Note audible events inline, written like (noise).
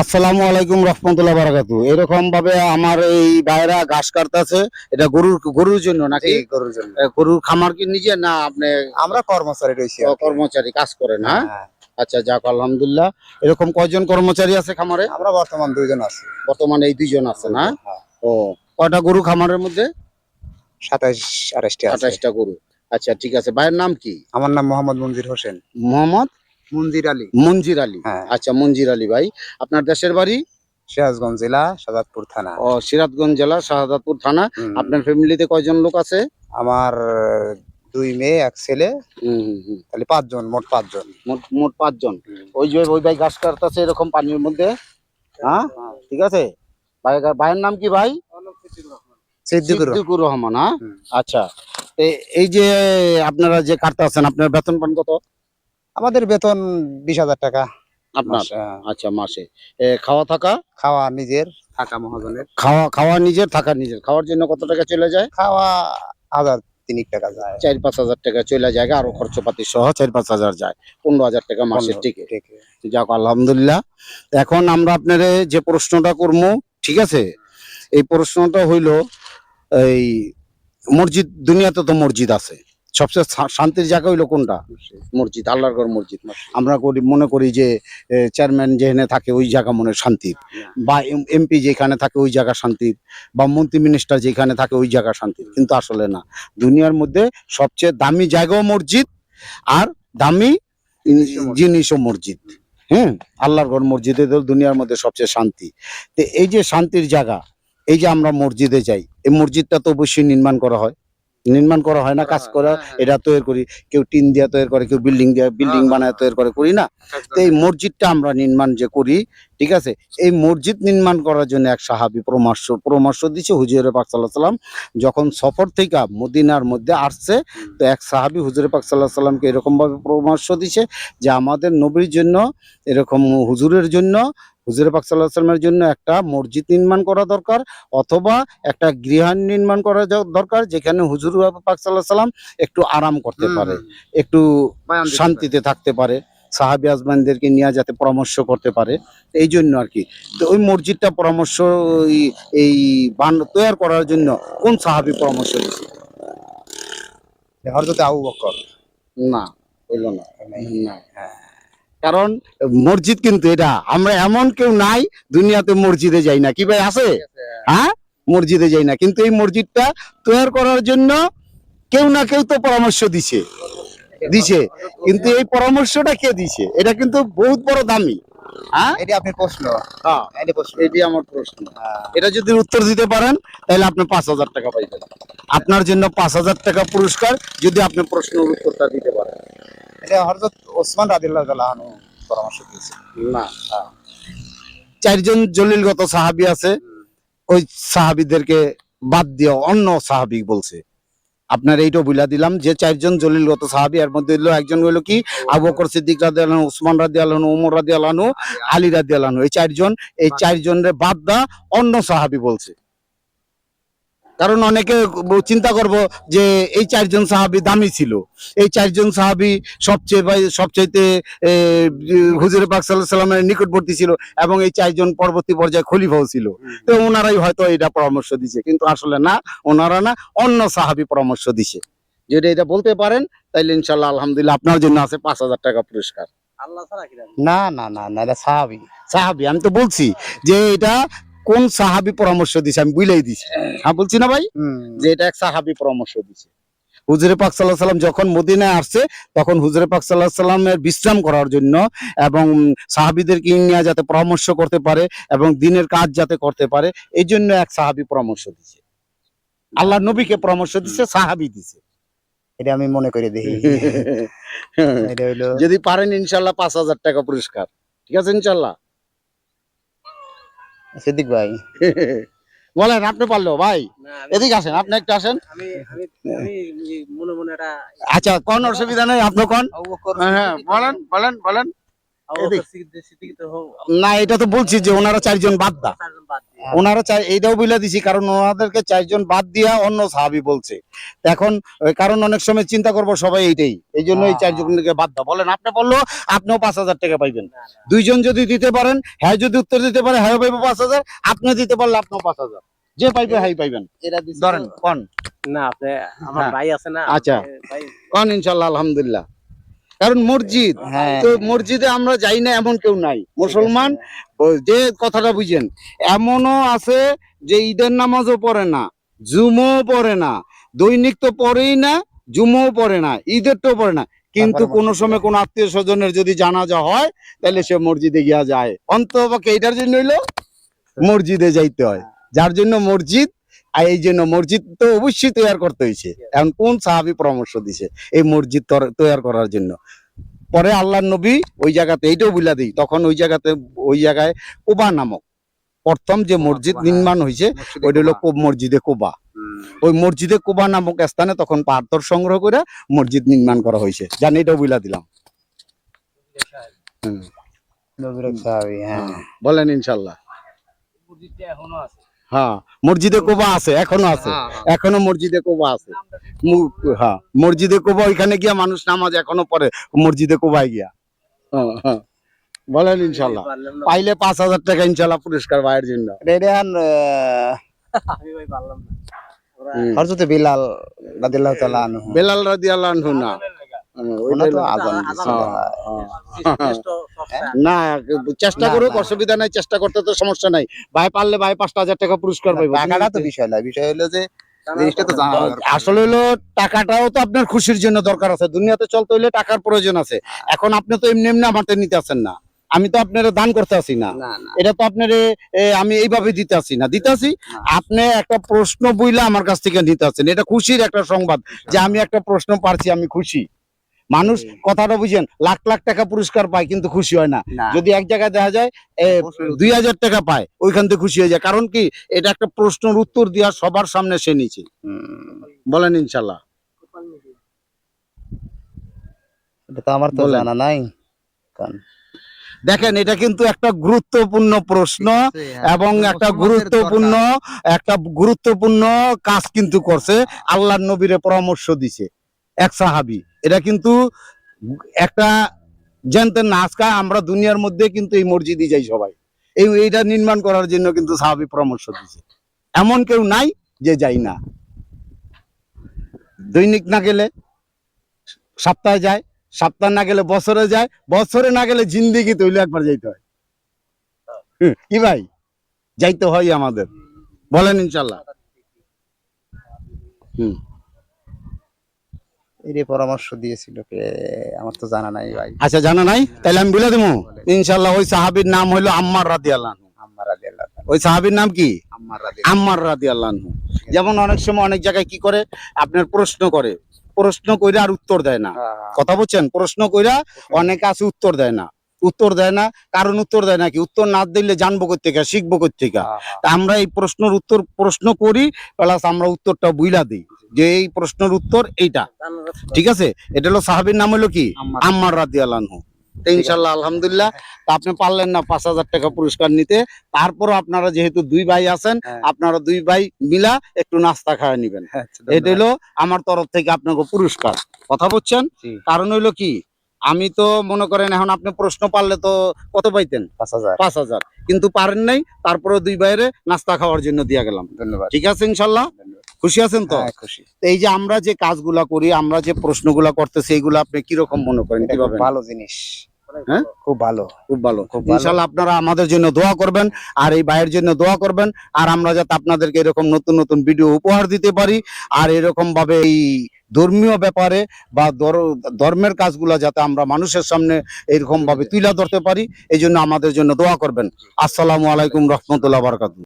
আসসালামু আলাইকুম রহমতুল্লাহ বারাকাতু। এরকম ভাবে আমার এই বাইরা ঘাস কাটতেছে এটা গরুর গরুর জন্য নাকি? গরুর জন্য। গরুর খামার কি নিজে না আপনি আমরা কর্মচারী রয়েছি কর্মচারী কাজ করেন হ্যাঁ? হ্যাঁ। আচ্ছা যাক আলহামদুলিল্লাহ। এরকম কয়জন কর্মচারী আছে খামারে? আমরা বর্তমান দুইজন আছি। বর্তমানে এই দুইজন আছে না? হ্যাঁ। ও কয়টা গরু খামারের মধ্যে? সাতাইশ আঠাশটি আছে। আঠাশটা গরু। আচ্ছা ঠিক আছে। ভাইয়ের নাম কি? আমার নাম মোহাম্মদ মঞ্জির হোসেন। মোহাম্মদ মঞ্জির আলী। মঞ্জির আলী। হ্যাঁ। আচ্ছা মঞ্জির আলী ভাই আপনার দেশের বাড়ি? সিরাজগঞ্জ জেলা সাজাদপুর থানা। ও সিরাজগঞ্জ জেলা শাহাদাতপুর থানা। আপনার ফ্যামিলিতে কয়জন লোক আছে? আমার দুই মেয়ে এক ছেলে। হুম হুম হুম। তাহলে পাঁচজন মোট পাঁচজন। মোট মোট পাঁচজন। ওই যে ওই ভাই ঘাস কাটতেছে এরকম পানির মধ্যে। হ্যাঁ? ঠিক আছে? ভাই ভাইয়ের নাম কি ভাই? সিদ্দিকুর রহমান। সিদ্দিকুর রহমান হ্যাঁ? আচ্ছা। এই যে আপনারা যে কাটতেছেন আপনার বেতন পান কত? আমাদের বেতন বিশ হাজার টাকা আপনার? হ্যাঁ। আচ্ছা মাসে। এ, খাওয়া থাকা? খাওয়া নিজের। থাকা মহাজনের। খাওয়া খাওয়া নিজের থাকা নিজের। খাওয়ার জন্য কত টাকা চলে যায়? খাওয়া হাজার তিনিক টাকা যায়। চার পাঁচ হাজার টাকা চলে যায় আরও খরচপাতি সহ চার পাঁচ হাজার যায়। পনেরো হাজার টাকা মাসের টিকে ঠিক যাক আলহামদুলিল্লাহ। এখন আমরা আপনার যে প্রশ্নটা করব ঠিক আছে? এই প্রশ্নটা হইল এই মসজিদ দুনিয়াতে তো মসজিদ আছে। সবচেয়ে শান্তির জায়গা হইল কোনটা? মসজিদ আল্লাহর ঘর মসজিদ। আমরা করি মনে করি যে চেয়ারম্যান যেখানে থাকে ওই জায়গা মনে শান্তির বা এমপি যেখানে থাকে ওই জায়গা শান্তির বা মন্ত্রী মিনিস্টার যেখানে থাকে ওই জায়গা শান্তির কিন্তু আসলে না। দুনিয়ার মধ্যে সবচেয়ে দামি জায়গাও মসজিদ আর দামি জিনিসও মসজিদ। হুম? আল্লাহর ঘর মসজিদে তো দুনিয়ার মধ্যে সবচেয়ে শান্তি। তো এই যে শান্তির জায়গা এই যে আমরা মসজিদে যাই এই মসজিদটা তো অবশ্যই নির্মাণ করা হয়। নির্মাণ করা হয় না কাজ করা এটা তৈরি করি। কেউ টিন দিয়ে তৈরি করে কেউ বিল্ডিং দিয়ে বিল্ডিং বানায় তৈরি করে করি না। তো এই মসজিদটা আমরা নির্মাণ যে করি ঠিক আছে এই মসজিদ নির্মাণ করার জন্য এক সাহাবি পরামর্শ পরামর্শ দিচ্ছে হুজুরে পাক সাল্লাহ সাল্লাম যখন সফর থেকে মদিনার মধ্যে আসছে তো এক সাহাবি হুজুরে পাক সাল্লাহ সাল্লামকে এরকম ভাবে পরামর্শ দিছে যে আমাদের নবীর জন্য এরকম হুজুরের জন্য হুজুরে পাক সাল্লাহ সাল্লামের জন্য একটা মসজিদ নির্মাণ করা দরকার অথবা একটা গৃহায়ণ নির্মাণ করা দরকার যেখানে হুজুর পাক সাল্লাহ সাল্লাম একটু আরাম করতে পারে একটু শান্তিতে থাকতে পারে সাহাবি আজমানদেরকে নিয়ে যাতে পরামর্শ করতে পারে এই জন্য আর কি। তো ওই মসজিদটা পরামর্শ এই- বান তৈরি করার জন্য কোন সাহাবি পরামর্শ দিচ্ছে হরজতে আবু বকর। না হইল না। না। হ্যাঁ। কারণ মসজিদ কিন্তু এটা, আমরা এমন কেউ নাই, দুনিয়াতে মসজিদে যাই না। কি ভাই আছে? হ্যাঁ? মসজিদে যাই না। কিন্তু এই মসজিদটা তৈরি করার জন্য কেউ না কেউ তো পরামর্শ দিছে। দিছে। কিন্তু এই পরামর্শটা কে দিছে? এটা কিন্তু বহুত বড় দামি। এটি আপনার প্রশ্ন। হ্যাঁ। এটি আমার প্রশ্ন। হ্যাঁ। এটা যদি উত্তর দিতে পারেন তাহলে আপনি পাঁচ হাজার টাকা পাইবেন আপনার জন্য পাঁচ হাজার টাকা পুরস্কার যদি আপনি প্রশ্নের উত্তরটা দিতে পারেন। এটা হরজত ওসমান রাদিল্লাহ পরামর্শ দিয়েছে না। চারজন জলিলগত সাহাবি আছে ওই সাহাবিদেরকে বাদ দিয়ে অন্য সাহাবি বলছে। আপনার এইটা বুলা দিলাম যে চারজন জলিলগত সাহাবি এর মধ্যে হলো একজন হইল কি? আবু বকর সিদ্দিক রাদি আলহানু উসমান রাদি আলহানু উমর রাদি আলহানু আলী রাদি আলহানু এই চারজন এই চারজনের বাদ দা অন্য সাহাবি বলছে। কারণ অনেকে চিন্তা করব যে এই চারজন সাহাবি দামি ছিল। এই চারজন সাহাবি সবচেয়ে সবচাইতে হুজুর পাক সাল্লাহ সাল্লামের নিকটবর্তী ছিল এবং এই চারজন পরবর্তী পর্যায়ে খলিফাও ছিল। তো ওনারাই হয়তো এটা পরামর্শ দিছে কিন্তু আসলে না ওনারা না অন্য সাহাবি পরামর্শ দিছে। যদি এটা বলতে পারেন তাইলে ইনশাল্লাহ আলহামদুলিল্লাহ আপনার জন্য আছে পাঁচ হাজার টাকা পুরস্কার। না না না না সাহাবি। সাহাবি আমি তো বলছি যে এটা কোন সাহাবি পরামর্শ দিছে আমি বুঝলেই দিছি। হ্যাঁ। বলছি না ভাই? যে এটা এক সাহাবি পরামর্শ দিছে। হুজুরে পাক সাল্লাহ সাল্লাম যখন মদিনায় আসছে তখন হুজুরে পাক সাল্লাহ সাল্লামের বিশ্রাম করার জন্য এবং সাহাবিদেরকে নিয়ে যাতে পরামর্শ করতে পারে এবং দিনের কাজ যাতে করতে পারে এই জন্য এক সাহাবি পরামর্শ দিছে। আল্লাহ নবীকে পরামর্শ দিছে সাহাবি দিছে। এটা আমি মনে করে দেখি। (laughs) যদি পারেন ইনশাল্লাহ পাঁচ হাজার টাকা পুরস্কার। ঠিক আছে ইনশাল্লাহ সিদ্দিক ভাই। (laughs) বলেন আপনি পারল ভাই? এদিকে আসেন আপনি একটু আসেন। মনে মনে আচ্ছা কোন অসুবিধা নেই আপনি কোন? হ্যাঁ বলেন বলেন বলেন। না এটা তো বলছি যে ওনারা চারজন বাদ দা দিয়ে। ওনারা চাই এইটাও বলে দিছি কারণ ওনাদেরকে চারজন বাদ দিয়া অন্য সাহাবি বলছে। এখন কারণ অনেক সময় চিন্তা করব সবাই এইটাই। এই জন্য এই হ্যাঁ। চারজনকে বাদ দাও। বলেন আপনি বলল আপনিও পাঁচ হাজার টাকা পাইবেন। দুইজন যদি দিতে পারেন হ্যাঁ যদি উত্তর দিতে পারে হ্যাঁ পাইবো পাঁচ হাজার। আপনি দিতে পারলে আপনিও পাঁচ হাজার। যে পাইবে হ্যাঁ পাইবেন। ধরেন কন? না আপনি আমার হ্যাঁ। ভাই আছে না আচ্ছা। কন ইনশাল্লাহ আলহামদুলিল্লাহ। কারণ মসজিদ হ্যাঁ। তো মসজিদে আমরা যাই না এমন কেউ নাই। মুসলমান যে কথাটা বুঝেন এমনও আছে যে ঈদের নামাজও পড়ে না জুমও পড়ে না দৈনিক তো পড়েই না জুমও পড়ে না ঈদের তো পড়ে না। কিন্তু কোনো সময় কোনো আত্মীয় স্বজনের যদি জানাজা হয় তাহলে সে মসজিদে গিয়া যায়। অন্তপক্ষে এইটার জন্য হইল মসজিদে যাইতে হয়। যার জন্য মসজিদ আর এই জন্য মসজিদ তো অবশ্যই তৈরি করতে হয়েছে এখন কোন সাহাবি পরামর্শ দিছে এই মসজিদ তৈরি করার জন্য? পরে আল্লাহ নবী ওই জায়গাতে এইটাও বুলা দিই তখন ওই জায়গাতে ওই জায়গায় কোবা নামক। প্রথম যে মসজিদ নির্মাণ হয়েছে ওইটা হলো কোব- মসজিদে কোবা। ওই মসজিদে কোবা নামক স্থানে তখন পাথর সংগ্রহ করে মসজিদ নির্মাণ করা হয়েছে জানি এটাও বুলা দিলাম। হ্যাঁ। বলেন ইনশাল্লাহ। এখনও আছে। হ্যাঁ মসজিদে কোবা আছে এখনও আছে। এখনও মসজিদে কোবা আছে। হ্যাঁ মসজিদে কোবা ওইখানে গিয়া মানুষ নামাজ এখনও পড়ে মসজিদে কোবায় গিয়া। হ্যাঁ, হ্যাঁ। বলেন ইনশাল্লাহ পাইলে পাঁচ হাজার টাকা ইনশাল্লাহ পুরস্কার ভাইয়ের জন্য। রেডিয়ান আমি ভাই পারলাম না। ওরা হুম। হযরত বিলাল রাদিয়াল্লাহু তাআলা আনহু। বেলাল রাদি আল্লাহ না। হ্যাঁ, ওনা তো আজান আজান হ্যাঁ, হ্যাঁ। না চেষ্টা করুক অসুবিধা নাই চেষ্টা করতে তো সমস্যা নাই। ভাই পারলে ভাই পাঁচটা হাজার টাকা পুরস্কার পাইবো টাকাটা তো বিষয় না বিষয় হলো যে। আসলে হলো টাকাটাও তো আপনার খুশির জন্য দরকার আছে। দুনিয়াতে চলতে হইলে টাকার প্রয়োজন আছে। এখন আপনি তো এমনি এমনি আমার নিতে আসেন না। আমি তো আপনার দান করতে আসি না। এটা তো আপনার আমি এইভাবে দিতে আসি না। দিতে আসি আপনি একটা প্রশ্ন বইলে আমার কাছ থেকে নিতে আসেন। এটা খুশির একটা সংবাদ যে আমি একটা প্রশ্ন পারছি আমি খুশি। মানুষ কথাটা বুঝেন লাখ লাখ টাকা পুরস্কার পায় কিন্তু খুশি হয় না। যদি এক জায়গায় দেখা যায় দুই হাজার টাকা পায় ওইখান থেকে খুশি হয়ে যায়। কারণ কি এটা একটা প্রশ্নের উত্তর দেওয়া সবার সামনে সে নিচে। বলেন ইনশাল্লাহ। এটা তো আমার তো জানা নাই। কারণ দেখেন এটা কিন্তু একটা গুরুত্বপূর্ণ প্রশ্ন এবং একটা গুরুত্বপূর্ণ একটা গুরুত্বপূর্ণ কাজ কিন্তু করছে। আল্লাহ নবীরে পরামর্শ দিছে। এক সাহাবি। এটা কিন্তু একটা জানতেন না আজকে আমরা দুনিয়ার মধ্যে কিন্তু এই মসজিদে যাই সবাই। এই এইটা নির্মাণ করার জন্য কিন্তু সাহাবি পরামর্শ দিছে এমন কেউ নাই যে যাই না। দৈনিক না গেলে সপ্তাহে যায়, সপ্তাহ না গেলে বছরে যায়, বছরে না গেলে জিন্দিগি তৈলে একবার যাইতে হয়। কি ভাই? যাইতে হয় আমাদের। বলেন ইনশাল্লাহ। হুম। যে পরামর্শ দিয়েছিল কে আমার তো জানা নাই ভাই। আচ্ছা জানা নাই? তাহলে আমি বলে দেবো ইনশাল্লাহ ওই সাহাবির নাম হলো আম্মার রাদি আল্লাহ আম্মার রাদি আল্লাহ ওই সাহাবির নাম কি? আম্মার আম্মার রাদি আল্লাহ যেমন অনেক সময় অনেক জায়গায় কি করে? আপনার প্রশ্ন করে। প্রশ্ন কইরা আর উত্তর দেয় না। কথা বলছেন প্রশ্ন কইরা অনেকে আছে উত্তর দেয় না। উত্তর দেয় না কারণ উত্তর দেয় না কি? উত্তর না দিলে জানব কোথেকে শিখব কোথেকে হ্যাঁ, হ্যাঁ। তা আমরা এই প্রশ্নের উত্তর প্রশ্ন করি প্লাস আমরা উত্তরটা বুইলা দিই। যে এই প্রশ্নের উত্তর এইটা। ঠিক আছে? এটা হলো সাহাবীর নাম হলো কি? আম্মার। রাদি আল্লাহ ইনশাল্লাহ আলহামদুলিল্লাহ তা আপনি পারলেন না পাঁচ হাজার টাকা পুরস্কার নিতে। তারপরও আপনারা যেহেতু দুই ভাই আছেন হ্যাঁ। আপনারা দুই ভাই মিলা একটু নাস্তা খাওয়া নিবেন। এটা হলো। আমার তরফ থেকে আপনাকে পুরস্কার। কথা বলছেন? কারণ হইল কি? আমি তো মনে করেন এখন আপনি প্রশ্ন পারলে তো কত পাইতেন? পাঁচ হাজার। পাঁচ হাজার। কিন্তু পারেন নাই তারপরে দুই বাইরে নাস্তা খাওয়ার জন্য দিয়া গেলাম। ধন্যবাদ। ঠিক আছে ইনশাল্লাহ? খুশি আছেন তো? হ্যাঁ, খুশি। এই যে আমরা যে কাজগুলা করি আমরা যে প্রশ্নগুলা করতেছি এইগুলো আপনি কীরকম মনে করেন ভালো জিনিস। হ্যাঁ? খুব ভালো। খুব ভালো। খুব ভালো। ইনশাল্লাহ আপনারা আমাদের জন্য দোয়া করবেন আর এই ভাইয়ের জন্য দোয়া করবেন আর আমরা যাতে আপনাদেরকে এরকম নতুন নতুন ভিডিও উপহার দিতে পারি আর এরকম ভাবে এই ধর্মীয় ব্যাপারে বা ধর্মের কাজগুলা যাতে আমরা মানুষের সামনে এরকম ভাবে তুলে ধরতে পারি এই জন্য আমাদের জন্য দোয়া করবেন। আসসালামু আলাইকুম রহমতুল্লাহ বারকাতু